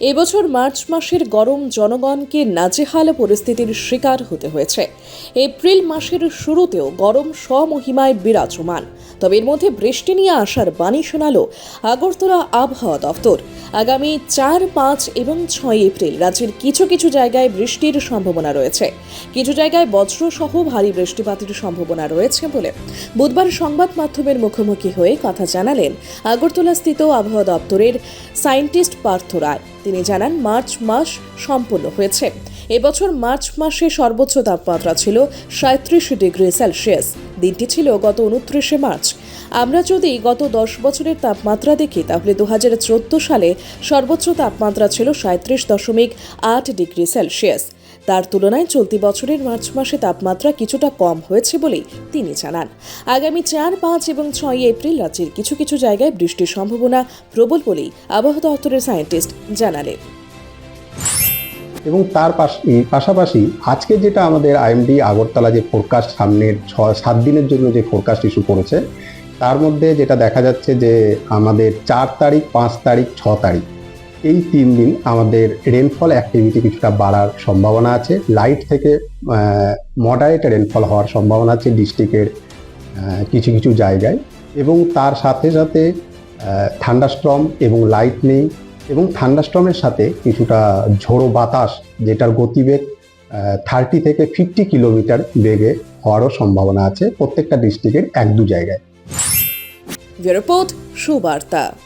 এবছর মার্চ মাসের গরম জনগণকে নাজেহাল পরিস্থিতির শিকার হতে হয়েছে। এপ্রিল মাসের শুরুতেও গরম স্বমহিমায় বিরাজমান। তবে এর মধ্যে বৃষ্টি নিয়ে আসার বাণী শোনালো আগরতলা আবহাওয়া দফতর আগামী চার, পাঁচ এবং ছয় এপ্রিল রাজ্যের কিছু কিছু জায়গায় বৃষ্টির সম্ভাবনা রয়েছে। কিছু জায়গায় বজ্রসহ ভারী বৃষ্টিপাতের সম্ভাবনা রয়েছে বলে বুধবার সংবাদ মাধ্যমের মুখোমুখি হয়ে কথা জানালেন আগরতলাস্থিত আবহাওয়া দপ্তরের সায়েন্টিস্ট পার্থ রায়। তিনি জানান, মার্চ মাস সম্পন্ন হয়েছে। এবছর মার্চ মাসে সর্বোচ্চ তাপমাত্রা ছিল সাঁত্রিশ ডিগ্রি সেলসিয়াস। দিনটি ছিল গত উনত্রিশে মার্চ। আমরা যদি গত দশ বছরের তাপমাত্রা দেখি, তাহলে দু হাজার চোদ্দ সালে সর্বোচ্চ তাপমাত্রা ছিল সাঁত্রিশ দশমিক আট ডিগ্রি সেলসিয়াস। তার তুলনায় চলতি বছরের মার্চ মাসে তাপমাত্রা কিছুটা কম হয়েছে বলেই তিনি জানান। আগামী চার, পাঁচ এবং ছয় এপ্রিল রাজ্যের কিছু কিছু জায়গায় বৃষ্টির সম্ভাবনা প্রবল বলেই আবহাওয়া দপ্তরের সায়েন্টিস্ট জানালেন। এবং তার পাশাপাশি আজকে যেটা আমাদের আইএমডি আগরতলা যে ফোরকাস্ট সামনের ছ সাত দিনের জন্য যে ফোরকাস্ট ইস্যু করেছে, তার মধ্যে যেটা দেখা যাচ্ছে যে আমাদের চার তারিখ, পাঁচ তারিখ, ছ তারিখ, এই তিন দিন আমাদের রেনফল অ্যাক্টিভিটি কিছুটা বাড়ার সম্ভাবনা আছে। লাইট থেকে মডারেট রেনফল হওয়ার সম্ভাবনা আছে ডিস্ট্রিক্টের কিছু কিছু জায়গায়। এবং তার সাথে সাথে ঠান্ডাস্ট্রম এবং লাইট নেই এবং থান্ডাস্টমের সাথে কিছুটা ঝোড়ো বাতাস, যেটার গতিবেগ থার্টি থেকে ফিফটি কিলোমিটার বেগে হওয়ারও সম্ভাবনা আছে প্রত্যেকটা ডিস্ট্রিক্টের এক দু জায়গায়। রিপোর্ট, সুবার্তা।